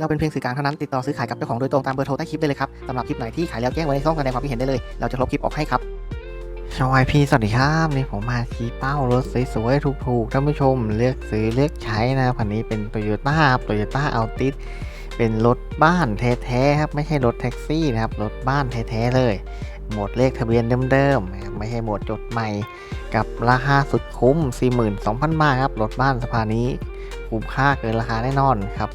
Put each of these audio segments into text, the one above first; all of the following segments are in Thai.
เราเป็นเพียงสื่อกลางเท่านั้นติดต่อซื้อขายกับเจ้าของโดยตรงตามเบอร์โทรใต้คลิปได้เลยครับสำหรับคลิปไหนที่ขายแล้วแจ้งไว้ในช่องแสดงความคิดเห็นได้เลยเราจะลบคลิปออกให้ครับชวายพี่สวัสดีครับนี่ผมมาชี้เป้ารถสวยๆถูกๆท่านผู้ชมเลือกซื้อเลือกใช้นะครับนนี้เป็นโตโยต้าโตโยต้าอัลติสเป็นรถบ้านแท้ๆครับไม่ใช่รถแท็กซี่นะครับรถบ้านแท้ๆเลยหมวดเลขทะเบียนเดิมๆนะครับไม่ใช่หมวดจดใหม่ กับราคาสุดคุ้ม 42,000 บาทครับรถบ้านสภานี้คุ้มค่าเกินราคาแน่นอนครับ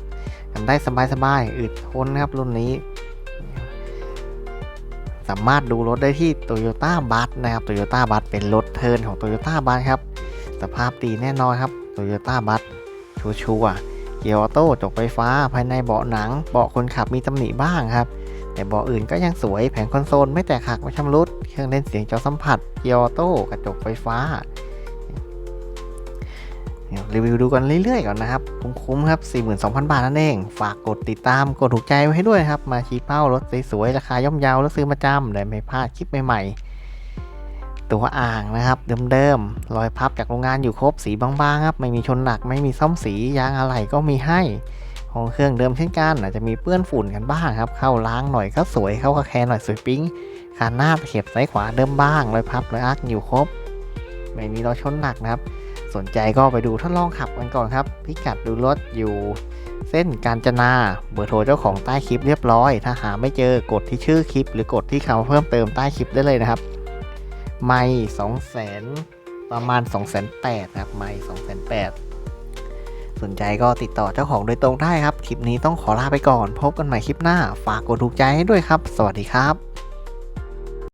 ทำได้สบายๆอึดทนนะครับรุ่นนี้ สามารถดูรถได้ที่ Toyota b u s นะครับ Toyota b u s เป็นรถเทินของ Toyota b u s ครับ สภาพดีแน่นอนครับ Toyota b u s ชัวชัวร์เกียร์ออโต้จกไฟฟ้าภายในเบาะหนัง เบาะคนขับมีตำหนิบ้างครับ แต่เบาะอื่นก็ยังสวยแผงคอนโซลไม่แตกหักไม่ชำรุด เครื่องเล่นเสียงจอสัมผัส เกียร์ออโต้กระจกไฟฟ้า รีวิวดูกันเรื่อยๆก่อนนะครับ คุ้มๆครับ 42,000 บาทนั่นเอง ฝากกดติดตามกดถูกใจไว้ให้ด้วยครับ มาชี้เป้ารถสวยๆราคาย่อมเยาวแล้วซื้อมาจำได้ไม่พลาดคลิปใหม่ๆ ตัวอ่างนะครับ เดิมๆรอยพับจากโรงงานอยู่ครบสีบางๆครับไม่มีชนหนักไม่มีซ่อมสียางอะไหล่ก็มีให้ของเครื่องเดิมเช่นกันอาจจะมีเปื้อนฝุ่นกันบ้างครับ เข้าล้างหน่อยก็สวยเข้ากระแคหน่อยสวยปิ๊งคานหน้าเข็บซ้ายขวาเดิมบ้างรอยพับรอยอักอยู่ครบ ไม่มีรอยชนหนักนะครับ สนใจก็ไปดูทดลองขับกันก่อนครับ พิกัดดูรถอยู่เส้นกาญจนาเบอร์โทรเจ้าของใต้คลิปเรียบร้อย ถ้าหาไม่เจอกดที่ชื่อคลิป หรือกดที่คำเพิ่มเติมใต้คลิปได้เลยนะครับ ไม่สองแสนประมาณ2องแสนแปดนะครับ ไม่สองแสนแปดสนใจก็ติดต่อเจ้าของโดยตรงได้ครับ คลิปนี้ต้องขอลาไปก่อน พบกันใหม่คลิปหน้า ฝากกดถูกใจให้ด้วยครับ สวัสดีครับ